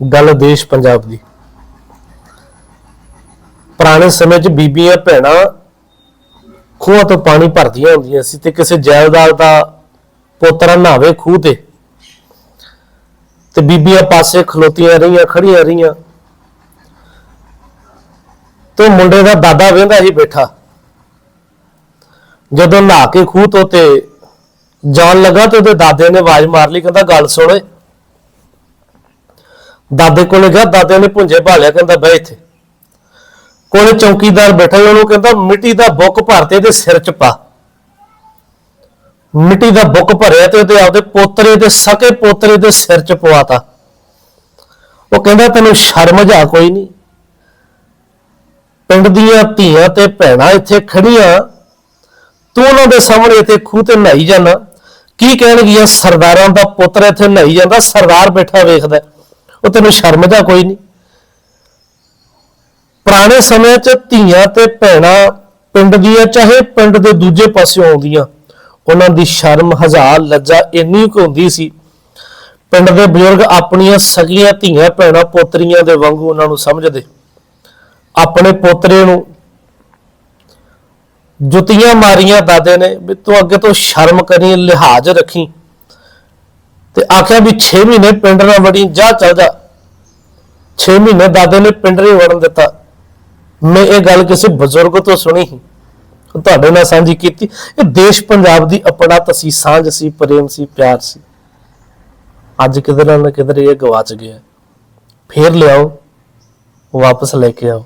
ਗੱਲ ਦੇਸ਼ ਪੰਜਾਬ ਦੀ। ਪੁਰਾਣੇ ਸਮੇਂ 'ਚ ਬੀਬੀਆਂ ਭੈਣਾਂ ਖੂਹਾਂ ਤੋਂ ਪਾਣੀ ਭਰਦੀਆਂ ਹੁੰਦੀਆਂ ਸੀ ਤੇ ਕਿਸੇ ਜਾਇਦਾਦ ਦਾ ਪੋਤਰਾ ਨਹਾਵੇ ਖੂਹ ਤੇ। ਤੇ ਬੀਬੀਆਂ ਪਾਸੇ ਖਲੋਤੀਆਂ ਰਹੀਆਂ ਖੜੀਆਂ ਰਹੀਆਂ। ਤੇ ਮੁੰਡੇ ਦਾ ਦਾਦਾ ਵੇਂਦਾ ਹੀ ਬੈਠਾ। ਜਦੋਂ ਨਹਾ ਕੇ ਖੂਹ ਤੋਂ ਤੇ ਜਾਣ ਲੱਗਾ ਤੇ ਉਹਦੇ ਦਾਦੇ ਨੇ ਆਵਾਜ਼ ਮਾਰ ਲਈ, ਕਹਿੰਦਾ, ਗੱਲ ਸੁਣੇ ਦਾਦੇ ਕੋਲੇ ਗਿਆ ਦਾਦੇ ਨੇ ਪੁੰਜੇ ਭਾਲਿਆ ਕਹਿੰਦਾ ਬਹਿ ਇੱਥੇ। ਕੋਲੇ ਚੌਕੀਦਾਰ ਬੈਠਾ ਉਹਨੂੰ ਕਹਿੰਦਾ, ਮਿੱਟੀ ਦਾ ਬੁੱਕ ਭਰ ਤੇ ਇਹਦੇ ਸਿਰ 'ਚ ਪਾ। ਮਿੱਟੀ ਦਾ ਬੁੱਕ ਭਰਿਆ ਤੇ ਉਹਦੇ ਆਪਦੇ ਪੋਤਰੇ ਤੇ ਸਕੇ ਪੋਤਰੇ ਦੇ ਸਿਰ 'ਚ ਪਵਾਤਾ। ਉਹ ਕਹਿੰਦਾ, ਤੈਨੂੰ ਸ਼ਰਮ ਜਾ ਕੋਈ ਨਹੀਂ। ਪਿੰਡ ਦੀਆਂ ਧੀਆਂ ਤੇ ਭੈਣਾਂ ਇੱਥੇ ਖੜੀਆਂ। ਤੂੰ ਉਹਨਾਂ ਦੇ ਸਾਹਮਣੇ ਇੱਥੇ ਖੂਹ ਤੇ ਨਹਾਈ ਜਾਂਦਾ ਕੀ ਕਹਿਣਗੀਆਂ? ਸਰਦਾਰਾਂ ਦਾ ਪੁੱਤਰ ਇੱਥੇ ਨਹਾਈ ਜਾਂਦਾ, ਸਰਦਾਰ ਬੈਠਾ ਵੇਖਦਾ। ਉਹ ਤੈਨੂੰ ਸ਼ਰਮ ਦਾ ਕੋਈ ਨਹੀਂ। ਪੁਰਾਣੇ ਸਮੇਂ 'ਚ ਧੀਆਂ ਤੇ ਭੈਣਾਂ ਪਿੰਡ ਦੀਆਂ, ਚਾਹੇ ਪਿੰਡ ਦੇ ਦੂਜੇ ਪਾਸਿਓਂ ਆਉਂਦੀਆਂ, ਉਹਨਾਂ ਦੀ ਸ਼ਰਮ ਹਜ਼ਾਰ ਲੱਜਾ ਇੰਨੀ ਕੁ ਹੁੰਦੀ ਸੀ। ਪਿੰਡ ਦੇ ਬਜ਼ੁਰਗ ਆਪਣੀਆਂ ਸਗੀਆਂ ਧੀਆਂ, ਭੈਣਾਂ, ਪੋਤਰੀਆਂ ਦੇ ਵਾਂਗੂ ਉਹਨਾਂ ਨੂੰ ਸਮਝਦੇ। ਆਪਣੇ ਪੋਤਰੇ ਨੂੰ ਜੁੱਤੀਆਂ ਮਾਰੀਆਂ ਦਾਦੇ ਨੇ, ਵੀ ਤੂੰ ਅੱਗੇ ਤੋਂ ਸ਼ਰਮ ਕਰੀ, ਲਿਹਾਜ਼ ਰੱਖੀ। ਤੇ ਆਖਿਆ ਵੀ 6 ਮਹੀਨੇ ਪਿੰਡ ਨਾ ਵੜੀ, ਜਾ ਚੱਲ ਜਾ। 6 ਮਹੀਨੇ ਦਾਦੇ ਨੇ ਪਿੰਡ ਨਹੀਂ ਵੜਨ ਦਿੱਤਾ। ਮੈਂ ਇਹ ਗੱਲ ਕਿਸੇ ਬਜ਼ੁਰਗ ਤੋਂ ਸੁਣੀ ਸੀ। ਤੁਹਾਡੇ ਨਾਲ ਸਾਂਝੀ ਕੀਤੀ। ਇਹ ਦੇਸ਼ ਪੰਜਾਬ ਦੀ ਅਪਣਤ ਸੀ, ਸਾਂਝ ਸੀ, ਪ੍ਰੇਮ ਸੀ, ਪਿਆਰ ਸੀ। ਅੱਜ ਕਿਧਰ ਨਾ ਕਿਧਰ ਇਹ ਗਵਾਚ ਗਿਆ। ਫੇਰ ਲਿਆਓ, ਵਾਪਸ ਲੈ ਕੇ ਆਓ।